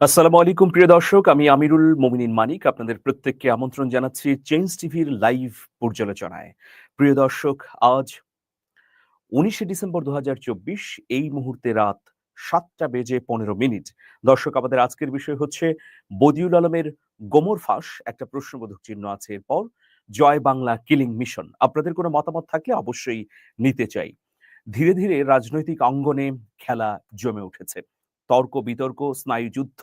আসসালামু আলাইকুম, প্রিয় দর্শক। আমি আমিরুল মোমিনিন মানিক। আপনাদের প্রত্যেককে আমন্ত্রণ জানাচ্ছি চেঞ্জ টিভির লাইভ পর্যালোচনায়। প্রিয় দর্শক, আজ উনিশে ডিসেম্বর দুহাজার চব্বিশ, এই মুহূর্তে রাত সাতটা বেজে পনেরো মিনিট। দর্শক, আমাদের আজকের বিষয় হচ্ছে বদিউল আলমের গোমর ফাঁস। একটা প্রশ্নবোধক চিহ্ন আছে এরপর। Joy Bangla killing mission. আপনাদের কোনো মতামত থাকলে অবশ্যই নিতে চাই। ধীরে ধীরে রাজনৈতিক অঙ্গনে খেলা জমে উঠেছে। তর্ক, বিতর্ক স্নায়ুযুদ্ধ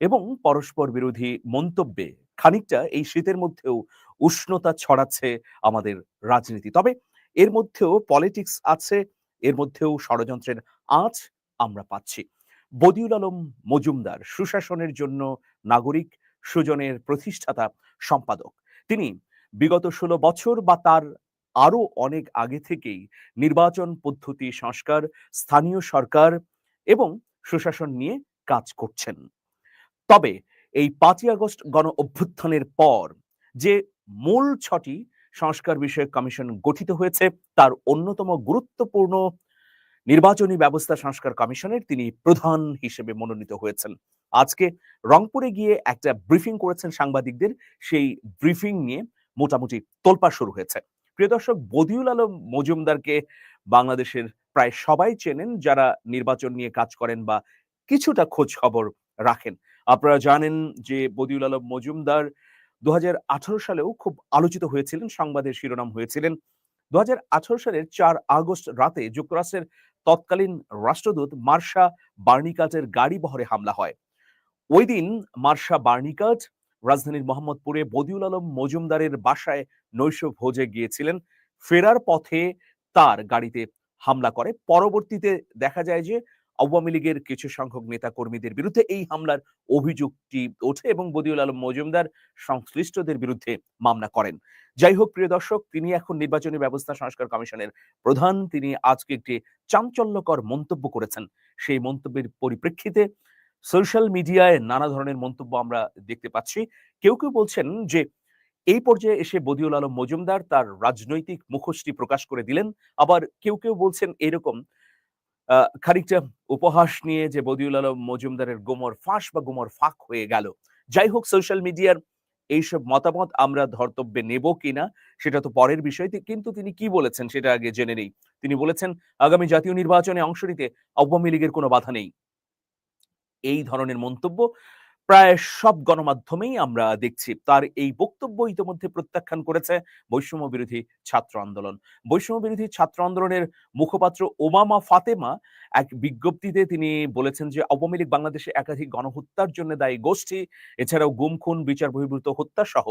এবং পরস্পর বিরোধী মন্তব্যে খানিকটা এই শীতের মধ্যেও উষ্ণতা ছড়াচ্ছে আমাদের রাজনীতি। তবে এর মধ্যেও পলিটিক্স আছে, এর মধ্যেও ষড়যন্ত্রের আঁচ আমরা পাচ্ছি। বদিউল আলম মজুমদার সুশাসনের জন্য নাগরিক সুজনের প্রতিষ্ঠাতা সম্পাদক। তিনি বিগত ষোলো বছর বা তার আরও অনেক আগে থেকেই নির্বাচন পদ্ধতি, সংস্কার, স্থানীয় সরকার এবং সুশাসন নিয়ে কাজ করছেন। তবে এই পাঁচই আগস্ট গণ অভ্যুত্থানের পর যে মূল ছটি সংস্কার বিষয়ক কমিশন গঠিত হয়েছে, তার অন্যতম গুরুত্বপূর্ণ নির্বাচনী ব্যবস্থা সংস্কার কমিশনের তিনি প্রধান হিসেবে মনোনীত হয়েছেন। আজকে রংপুরে গিয়ে একটা ব্রিফিং করেছেন সাংবাদিকদের, সেই ব্রিফিং নিয়ে মোটামুটি তোলপা শুরু হয়েছে। প্রিয় দর্শক, বদিউল আলম মজুমদারকে বাংলাদেশের প্রায় সবাই চেনেন যারা নির্বাচন নিয়ে কাজ করেন বা কিছুটা খোঁজ খবর রাখেন। আপনারা জানেন যে বদিউল আলম মজুমদার দুহাজার আঠারো সালেও খুব আলোচিত হয়েছিলেন, সংবাদের শিরোনাম হয়েছিলেন। দুহাজার আঠারো সালের চার আগস্ট রাতে যুক্তরাষ্ট্রের তৎকালীন রাষ্ট্রদূত মার্শা বার্নিকাটের গাড়ি বহরে হামলা হয়। ওই দিন মার্শা বার্নিকাট রাজধানীর মোহাম্মদপুরে বদিউল আলম মজুমদারের বাসায় নৈশ ভোজে গিয়েছিলেন। ফেরার পথে তার গাড়িতে হামলা করে। পরবর্তীতে দেখা যায় যে, আওয়ামী লীগের কিছু সংখ্যক নেতা কর্মীদের বিরুদ্ধে এই হামলার অভিযোগটি ওঠে এবং বদিউল আলম মজুমদার সংশ্লিষ্টদের বিরুদ্ধে মামলা করেন। যাই হোক, প্রিয় দর্শক, তিনি এখন নির্বাচনী ব্যবস্থা সংস্কার কমিশনের প্রধান। তিনি আজকে একটি চাঞ্চল্যকর মন্তব্য করেছেন। সেই মন্তব্যের পরিপ্রেক্ষিতে সোশ্যাল মিডিয়ায় নানা ধরনের মন্তব্য আমরা দেখতে পাচ্ছি। কেউ কেউ বলছেন যে এই পর্যায়ে এসে বদিউল আলম মজুমদার তার রাজনৈতিক মুখোশটি প্রকাশ করে দিলেন। আবার কেউ কেউ বলছেন এরকম খানিকটা উপহাস নিয়ে যে বদিউল আলম মজুমদারের গোমর ফাঁস বা গোমর ফাঁক হয়ে গেল। যাই হোক, সোশ্যাল মিডিয়ার এইসব মতামত আমরা ধর্তব্যে নেব কিনা সেটা তো পরের বিষয়। কিন্তু তিনি কি বলেছেন সেটা আগে জেনে নেই। তিনি বলেছেন, আগামী জাতীয় নির্বাচনে অংশ নিতে আওয়ামী লীগের কোনো বাধা নেই। এই ধরনের মন্তব্য প্রায় সব গণমাধ্যমেই আমরা দেখছি। তার এই বক্তব্য ইতিমধ্যে প্রত্যাখ্যান করেছে বৈষম্য বিরোধী ছাত্র আন্দোলন। বৈষম্য বিরোধী ছাত্র আন্দোলনের মুখপাত্র ওবামা ফাতেমা এক বিজ্ঞপ্তিতে তিনি বলেছেন যে, আওয়ামী লীগ বাংলাদেশে একাধিক গণহত্যার জন্য দায়ী গোষ্ঠী, এছাড়াও গুম, খুন, বিচার বহির্ভূত হত্যা সহ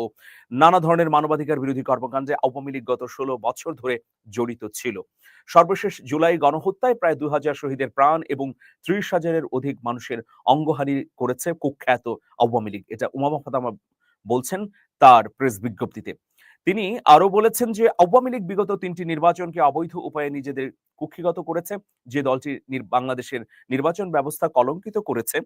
নানা ধরনের মানবাধিকার বিরোধী কর্মকাণ্ডে আওয়ামী লীগ গত ষোলো বছর ধরে জড়িত ছিল। সর্বশেষ জুলাই গণহত্যায় প্রায় দু হাজার শহীদের প্রাণ এবং ত্রিশ হাজারের অধিক মানুষের অঙ্গহানি করেছে কুখ্যাত আওয়ামী লীগ। এটা উমামা ফাতামা বলছেন তার প্রেস বিজ্ঞপ্তিতে। তিনি আরও বলেছেন যে আওয়ামী লীগ বিগত তিনটি নির্বাচনকে অবৈধ উপায়ে নিজেদের কুক্ষিগত করেছে। যে দলটি বাংলাদেশের নির্বাচন ব্যবস্থা কলঙ্কিত করেছে,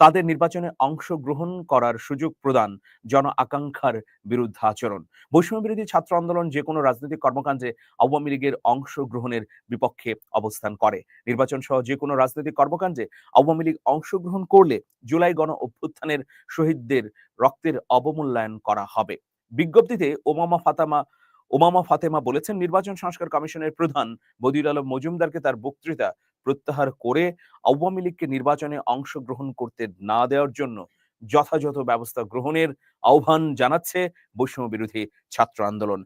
তাদের নির্বাচনে অংশগ্রহণ করার সুযোগ প্রদান জন আকাঙ্ক্ষার বিরুদ্ধে আচরণ। বৈষম্য বিরোধী ছাত্র আন্দোলন যে কোনো রাজনৈতিক কর্মকাণ্ডে আওয়ামী লীগের অংশগ্রহণের বিপক্ষে অবস্থান করে। নির্বাচন সহ যে কোনো রাজনৈতিক কর্মকাণ্ডে আওয়ামী লীগ অংশগ্রহণ করলে জুলাই গণ অভ্যুত্থানের শহীদদের রক্তের অবমূল্যায়ন করা হবে। বিজ্ঞপ্তিতে ওমামা ফাতামা, ওমামা ফাতেমা বলেছেন, নির্বাচন সংস্কার কমিশনের প্রধান বদিউল আলম মজুমদারকে তার বক্তৃতা প্রত্যাহার করে আওয়ামী লীগকে নির্বাচনে অংশগ্রহণ করতে না দেওয়ার জন্য যথাযথ ব্যবস্থা গ্রহণের আহ্বান জানাচ্ছে বৈষম্য বিরোধী ছাত্র আন্দোলন।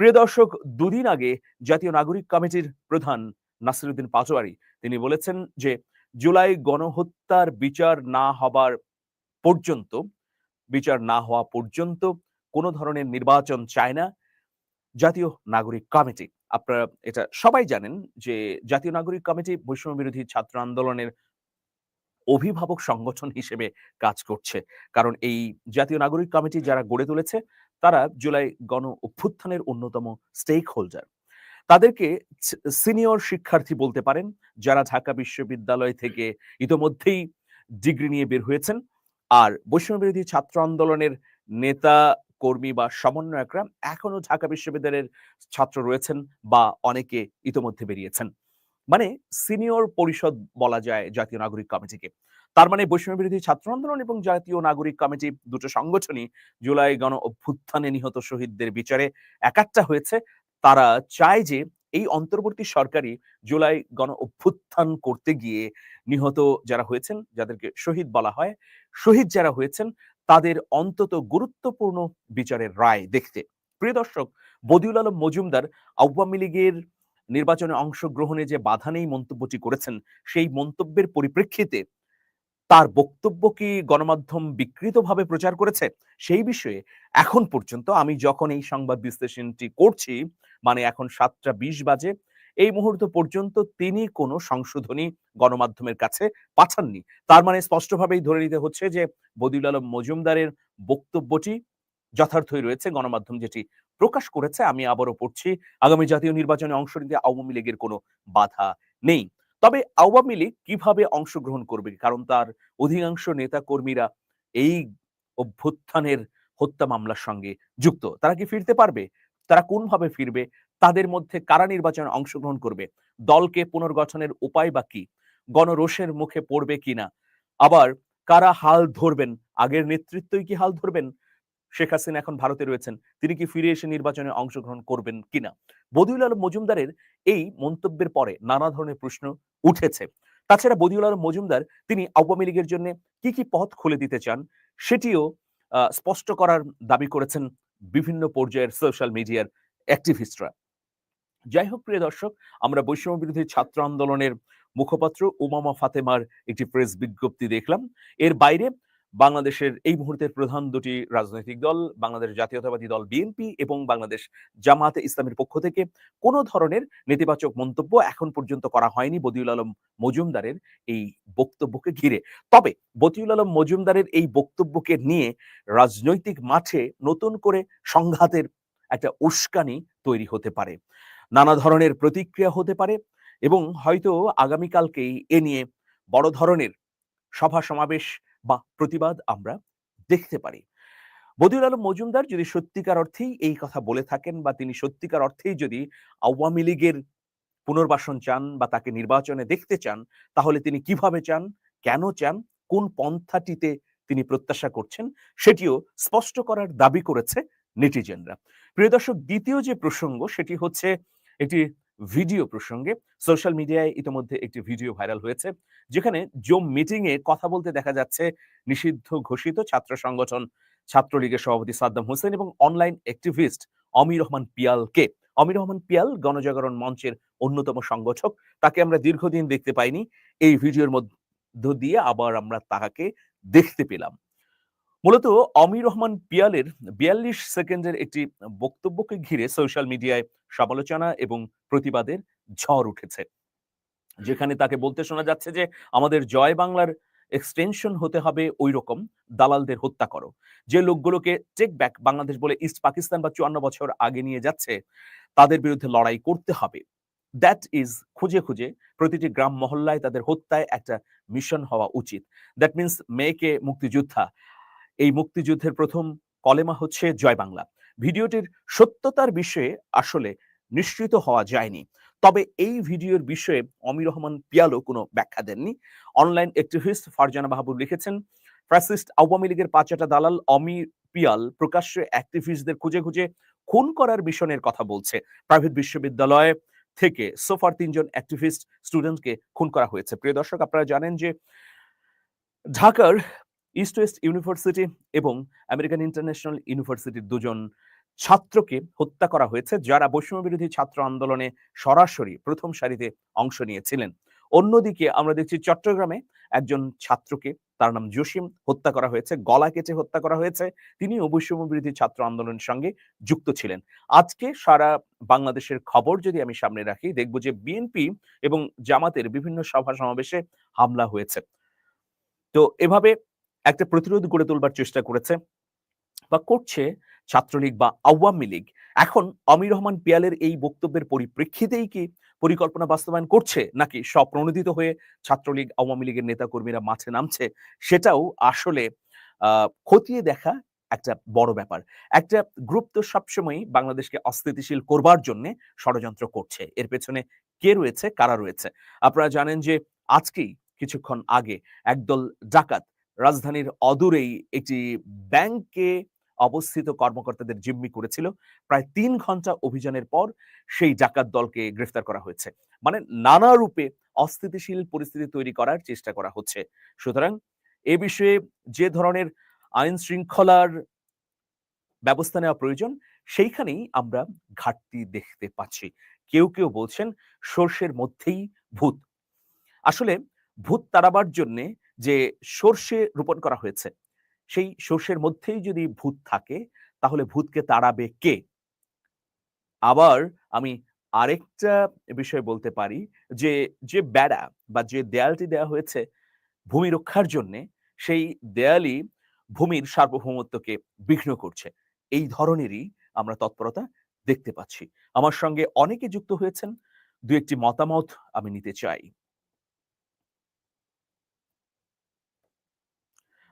প্রিয় দর্শক, দুদিন আগে জাতীয় নাগরিক কমিটির প্রধান নাসিরুদ্দিন পাটোয়ারি, তিনি বলেছেন যে, জুলাই গণহত্যার বিচার না হবার পর্যন্ত, বিচার না হওয়া পর্যন্ত কোনো ধরনের নির্বাচন চায় না। জাতীয় নাগরিক কমিটি। আপনারা, এটা সবাই জানেন যে জাতীয় নাগরিক কমিটি বৈষম্য বিরোধী ছাত্র আন্দোলনের অভিভাবক সংগঠন হিসেবে কাজ করছে। কারণ এই জাতীয় নাগরিক কমিটি যারা গড়ে তুলেছে, তারা জুলাই গণ অভ্যুত্থানের অন্যতম স্টেক হোল্ডার তাদেরকে সিনিয়র শিক্ষার্থী বলতে পারেন, যারা ঢাকা বিশ্ববিদ্যালয় থেকে ইতোমধ্যেই ডিগ্রি নিয়ে বের হয়েছেন। আর বৈষম্য বিরোধী ছাত্র আন্দোলনের নেতা কর্মী বা সমন্বয়করা এখনও ঢাকা বিশ্ববিদ্যালয়ের ছাত্র রয়েছেন বা অনেকে ইতোমধ্যে বেরিয়েছেন। মানে সিনিয়র পরিষদ বলা যায় জাতীয় নাগরিক কমিটিকে। তার মানে বৈষম্য বিরোধী ছাত্র আন্দোলন এবং জাতীয় নাগরিক কমিটি দুটো সংগঠনই জুলাই গণ অভ্যুত্থানে নিহত শহীদদের বিচারে একাত্তা হয়েছে। তারা চায় যে এই অন্তর্বর্তী সরকারি জুলাই গণ অভ্যুত্থান করতে গিয়ে নিহত যারা হয়েছেন, যাদেরকে শহীদ বলা হয়, শহীদ যারা হয়েছেন তাদের অন্তত গুরুত্বপূর্ণ বিচারের রায় দেখতে। প্রিয় দর্শক, বদিউল আলম মজুমদার আওয়ামী লীগের নির্বাচনে অংশগ্রহণে যে বাধা নেই মন্তব্যটি করেছেন, সেই মন্তব্যের পরিপ্রেক্ষিতে তার বক্তব্য কি গণমাধ্যম বিকৃতভাবে প্রচার করেছে? সেই বিষয়ে এখন পর্যন্ত আমি যখন এই সংবাদ বিশ্লেষণটি করছি মানে এখন সাতটা বিশ বাজে এই মুহূর্ত পর্যন্ত তিনি কোনো সংশোধনী গণমাধ্যমের কাছে পাঠাননি। তার মানে স্পষ্টভাবেই ধরে নিতে হচ্ছে যে বদিউল আলম মজুমদারের বক্তব্যটি যথার্থই রয়েছে গণমাধ্যম যেটি প্রকাশ করেছে। আমি আবারও পড়ছি, আগামী জাতীয় নির্বাচনে অংশ নিতে আওয়ামী লীগের কোনো বাধা নেই। তবে আওয়ামী লীগ কীভাবে অংশগ্রহণ করবে? কারণ তার অধিকাংশ নেতা কর্মীরা এই অভ্যুত্থানের হত্যা মামলার সঙ্গে যুক্ত। তারা কি ফিরতে পারবে? তারা কোনভাবে ফিরবে? তাদের মধ্যে কারা নির্বাচনে অংশগ্রহণ করবে? দলকে পুনর্গঠনের উপায় বা কি? গণরোষের মুখে পড়বে কিনা আবার কারা হাল ধরবেন? আগের নেতৃত্বই কি হাল ধরবেন? শেখ হাসিনা এখন ভারতে রয়েছেন। তিনি কি ফিরে এসে নির্বাচনে অংশগ্রহণ করবেন কিনা বদিউল আলম মজুমদারের এই মন্তব্যের পরে নানা ধরনের প্রশ্ন উঠেছে। তাছাড়া বদিউল আলম মজুমদার, তিনি আওয়ামী লীগের জন্য কি কি পথ খুলে দিতে চান, সেটিও স্পষ্ট করার দাবি করেছেন বিভিন্ন পর্যায়ের সোশ্যাল মিডিয়ার অ্যাক্টিভিস্টরা যাই হোক, প্রিয় দর্শক, আমরা বৈষম্য বিরোধী ছাত্র আন্দোলনের মুখপাত্র উমামা ফাতেমার একটি প্রেস বিজ্ঞপ্তি দেখলাম। এর বাইরে বাংলাদেশের এই মুহূর্তের প্রধান দুটি রাজনৈতিক দল, বাংলাদেশ জাতীয়তাবাদী দল বিএনপি এবং বাংলাদেশ জামাতে ইসলামের পক্ষ থেকে কোনো ধরনের নেতিবাচক মন্তব্য এখন পর্যন্ত করা হয়নি বদিউল আলম মজুমদারের এই বক্তব্যকে ঘিরে। তবে বদিউল আলম মজুমদারের এই বক্তব্যকে নিয়ে রাজনৈতিক মাঠে নতুন করে সংঘাতের একটা উস্কানি তৈরি হতে পারে। নানা ধরনের প্রতিক্রিয়া হতে পারে এবং হয়তো আগামীকালকেই এ নিয়ে বড় ধরনের সভা, সমাবেশ বা প্রতিবাদ আমরা দেখতে পারি। বদিউল আলম মজুমদার যদি সত্যিকার অর্থেই এই কথা বলে থাকেন বা তিনি সত্যিকার অর্থেই যদি আওয়ামী লীগের পুনর্বাসন চান বা তাকে নির্বাচনে দেখতে চান, তাহলে তিনি কীভাবে চান, কেন চান, কোন পন্থাটিতে তিনি প্রত্যাশা করছেন, সেটিও স্পষ্ট করার দাবি করেছে নেটিজেনরা। প্রিয় দর্শক, দ্বিতীয় যে প্রসঙ্গ, সেটি হচ্ছে একটি ভিডিও প্রসঙ্গে সোশ্যাল মিডিয়ায় ইতিমধ্যে একটি ভিডিও ভাইরাল হয়েছে, যেখানে জুম মিটিং এ কথা বলতে দেখা যাচ্ছে নিষিদ্ধ ঘোষিত ছাত্র সংগঠন, ছাত্রলীগের সভাপতি সাদ্দাম হোসেন এবং অনলাইন অ্যাক্টিভিস্ট অমির রহমান পিয়ালকে। অমির রহমান পিয়াল গণজাগরণ মঞ্চের অন্যতম সংগঠক, তাকে আমরা দীর্ঘদিন দেখতে পাইনি, এই ভিডিওর মধ্য দিয়ে আবার আমরা তাহাকে দেখতে পেলাম। মূলত অমির রহমান পিয়ালের বিয়াল্লিশ সেকেন্ডের একটি বক্তব্যকে ঘিরে সোশ্যাল মিডিয়ায় সমালোচনা এবং প্রতিবাদের ঝড় উঠেছে। যেখানে তাকে বলতে শোনা যাচ্ছে যে, আমাদের জয় বাংলার এক্সটেনশন হতে হবে ওই রকম দালালদের হত্যা করো। যে লোকগুলোকে টেক ব্যাক বাংলাদেশ বলে ইস্ট পাকিস্তান বা চুয়ান্ন বছর আগে নিয়ে যাচ্ছে, তাদের বিরুদ্ধে লড়াই করতে হবে। দ্যাট ইজ খুঁজে খুঁজে প্রতিটি গ্রাম মহল্লায় তাদের হত্যায় একটা মিশন হওয়া উচিত। দ্যাট মিনস মেয়েকে মুক্তিযোদ্ধা এই মুক্তিযুদ্ধের প্রথম কলেমা হচ্ছে জয় বাংলা। ভিডিওটির সত্যতার বিষয়ে আসলে নিশ্চিত হওয়া যায়নি। তবে এই ভিডিওর বিষয়ে অমির রহমান পিয়ালো কোনো ব্যাখ্যা দেননি। অনলাইন অ্যাক্টিভিস্ট ফারজানা বাহাবুর লিখেছেন, ফ্যাসিস্ট আওয়ামী লীগের পাঁচটা দালাল অমি পিয়াল প্রকাশ্যে অ্যাক্টিভিস্টদের খুঁজে খুঁজে খুন করার মিশনের কথা বলছে। প্রাইভেট বিশ্ববিদ্যালয়ে থেকে সোফার তিনজন অ্যাক্টিভিস্ট স্টুডেন্টকে খুন করা হয়েছে। প্রিয় দর্শক, আপনারা জানেন যে ঢাকার ইস্ট ওয়েস্ট ইউনিভার্সিটি এবং আমেরিকান ইন্টারন্যাশনাল ইউনিভার্সিটির দুজন ছাত্রকে হত্যা করা হয়েছে, যারা বৈষম্য বিরোধী ছাত্র আন্দোলনে সরাসরি প্রথম সারিতে অংশ নিয়েছিলেন। অন্যদিকে আমরা দেখছি চট্টগ্রামে একজন ছাত্রকে, তার নাম জসিম, হত্যা করা হয়েছে, গলা কেটে হত্যা করা হয়েছে। তিনি বৈষম্য বিরোধী ছাত্র আন্দোলনের সঙ্গে যুক্ত ছিলেন। আজকে সারা বাংলাদেশের খবর যদি আমি সামনে রাখি, দেখব যে বিএনপি এবং জামাতের বিভিন্ন সভা সমাবেশে হামলা হয়েছে। তো এভাবে একটা প্রতিরোধ গড়ে তোলবার চেষ্টা করেছে বা করছে ছাত্রলীগ বা আওয়ামী লীগ। এখন অমির রহমান পিয়ালের এই বক্তব্যের পরিপ্রেক্ষিতেই কি পরিকল্পনা বাস্তবায়ন করছে নাকি স্বপ্রণোদিত হয়ে ছাত্রলীগ, আওয়ামী লীগের নেতাকর্মীরা মাঠে নামছে সেটাও আসলে খতিয়ে দেখা একটা বড় ব্যাপার। একটা গ্রুপ তো সবসময় বাংলাদেশকে অস্থিতিশীল করবার জন্য ষড়যন্ত্র করছে। এর পেছনে কে রয়েছে, কারা রয়েছে? আপনারা জানেন যে আজকেই, কিছুক্ষণ আগে, একদল ডাকাত রাজধানীর অদূরেই একটি ব্যাংকে অবস্থিত কর্মকর্তাদের জিম্মি করেছিল। প্রায় তিন ঘণ্টা অভিযানের পর সেই ডাকাত দলকে গ্রেফতার করা হয়েছে। মানে নানা রূপে অস্থিতিশীল পরিস্থিতি তৈরি করার চেষ্টা করা হচ্ছে। সুতরাং এ বিষয়ে যে ধরনের আইন শৃঙ্খলার ব্যবস্থা নেওয়া প্রয়োজন, সেইখানেই আমরা ঘাটতি দেখতে পাচ্ছি। কেউ কেউ বলছেন, সর্ষের মধ্যেই ভূত। আসলে ভূত তাড়াবার জন্যে যে সর্ষে রোপণ করা হয়েছে, সেই সর্ষের মধ্যেই যদি ভূত থাকে, তাহলে ভূতকে তাড়াবে কে? আবার আমি আরেকটা বিষয় বলতে পারি যে যে বেড়া বা যে দেয়ালটি দেওয়া হয়েছে ভূমি রক্ষার জন্য, সেই দেয়ালই ভূমির সার্বভৌমত্বকে বিঘ্ন করছে। এই ধরনেরই আমরা তৎপরতা দেখতে পাচ্ছি। আমার সঙ্গে অনেকে যুক্ত হয়েছেন। দু একটি মতামত আমি নিতে চাই।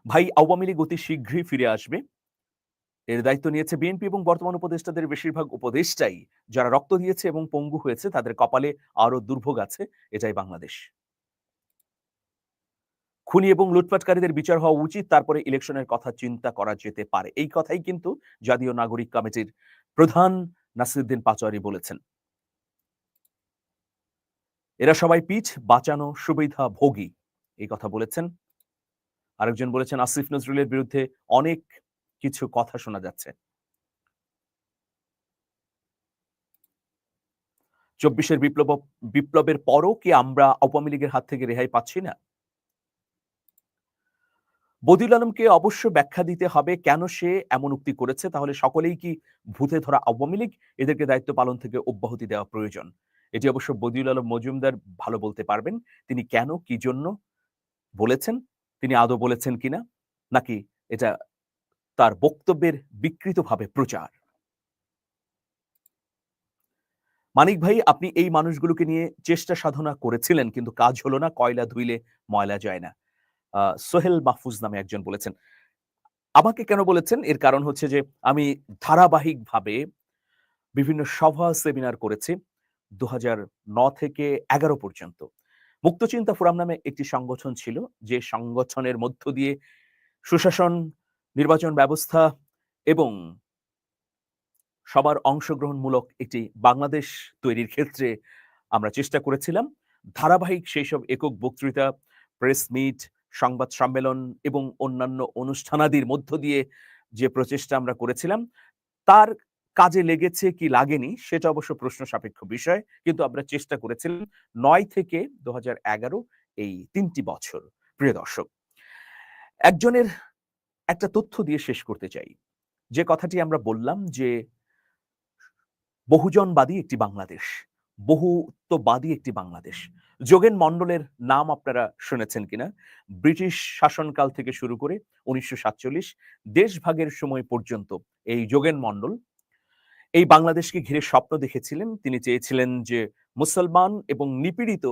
ভাই, আওয়ামী লীগ অতি শীঘ্রই ফিরে আসবে। এর দায়িত্ব নিয়েছে বিএনপি এবং বর্তমান উপদেষ্টাদের বেশিরভাগ উপদেষ্টাই। যারা রক্ত দিয়েছে এবং পঙ্গু হয়েছে, তাদের কপালে আরও দুর্ভোগ আছে। এটাই বাংলাদেশ। খুনি এবং লুটপাটকারীদের বিচার হওয়া উচিত, তারপরে ইলেকশনের কথা চিন্তা করা যেতে পারে। এই কথাই কিন্তু জাতীয় নাগরিক কমিটির প্রধান নাসিরুদ্দিন পাচোয়ারি বলেছেন। এরা সবাই পিঠ বাঁচানো সুবিধা ভোগী এই কথা বলেছেন। আরেকজন বলেছেন, আসিফ নজরুলের বিরুদ্ধে অনেক কিছু কথা শোনা যাচ্ছে। চব্বিশের বিপ্লব, বিপ্লবের পরও কি আমরা আওয়ামী লীগের হাত থেকে রেহাই পাচ্ছি না? বদিউল আলমকে অবশ্য ব্যাখ্যা দিতে হবে, কেন সে এমন উক্তি করেছে? তাহলে সকলেই কি ভূতে ধরা আওয়ামী লীগ? এদেরকে দায়িত্ব পালন থেকে অব্যাহতি দেওয়া প্রয়োজন। এটি অবশ্য বদিউল আলম মজুমদার ভালো বলতে পারবেন। তিনি কেন, কি জন্য বলেছেন? তিনি আদৌ বলেছেন কিনা নাকি এটা তার বক্তব্যের বিকৃতভাবে প্রচার? মানিক ভাই, আপনি এই মানুষগুলোকে নিয়ে চেষ্টা সাধনা করেছিলেন, কিন্তু কাজ হলো না, কয়লা ধুইলে ময়লা যায় না। সোহেল মাহফুজ নামে একজন বলেছেন। আমাকে কেন বলেছেন? এর কারণ হচ্ছে যে, আমি ধারাবাহিকভাবে বিভিন্ন সভা, সেমিনার করেছি দু থেকে এগারো পর্যন্ত। মুক্তচিন্তা ফোরাম নামে একটি সংগঠন ছিল, যে সংগঠনের মধ্য দিয়ে সুশাসন, নির্বাচন ব্যবস্থা এবং সবার অংশগ্রহণমূলক একটি বাংলাদেশ তৈরির ক্ষেত্রে আমরা চেষ্টা করেছিলাম। ধারাবাহিক সেই সব একক বক্তৃতা, প্রেস মিট, সংবাদ সম্মেলন এবং অন্যান্য অনুষ্ঠানাদির মধ্য দিয়ে যে প্রচেষ্টা আমরা করেছিলাম, তার কাজে লেগেছে কি লাগেনি সেটা অবশ্য প্রশ্ন সাপেক্ষ বিষয়, কিন্তু আমরা চেষ্টা করেছিলাম নয় থেকে দু হাজার এগারো এই তিনটি বছর। প্রিয় দর্শক, একজনের একটা তথ্য দিয়ে শেষ করতে চাই। যে কথাটি আমরা বললাম যে বহুজনবাদী একটি বাংলাদেশ, বহুত্ববাদী একটি বাংলাদেশ। যোগেন মন্ডলের নাম আপনারা শুনেছেন কিনা? ব্রিটিশ শাসনকাল থেকে শুরু করে উনিশশো সাতচল্লিশ, দেশভাগের সময় পর্যন্ত এই যোগেন মন্ডল এই বাংলাদেশকে ঘিরে স্বপ্ন দেখেছিলেন। তিনি চেয়েছিলেন যে মুসলমান এবং নিপীড়িত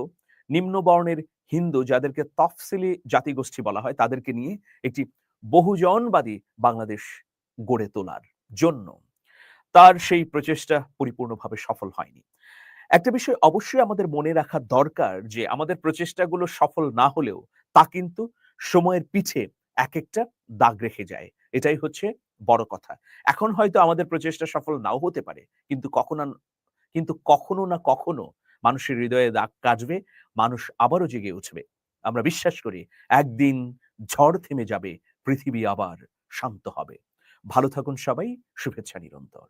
নিম্নবর্ণের হিন্দু যাদেরকে তফসিলি জাতিগোষ্ঠী বলা হয়, তাদেরকে নিয়ে একটি বহুজনবাদী বাংলাদেশ গড়ে তোলার জন্য। তার সেই প্রচেষ্টা পরিপূর্ণভাবে সফল হয়নি। একটা বিষয় অবশ্যই আমাদের মনে রাখা দরকার যে আমাদের প্রচেষ্টাগুলো সফল না হলেও তা কিন্তু সময়ের পিছে এক একটা দাগ রেখে যায়। এটাই হচ্ছে বড় কথা। এখন হয়তো আমাদের প্রচেষ্টা সফল নাও হতে পারে, কিন্তু কখনো কিন্তু কখনো না কখনো মানুষের হৃদয়ে দাগ কাজবে মানুষ আবারও জেগে উঠবে। আমরা বিশ্বাস করি, একদিন ঝড় থেমে যাবে, পৃথিবী আবার শান্ত হবে। ভালো থাকুন সবাই, শুভেচ্ছা নিরন্তর।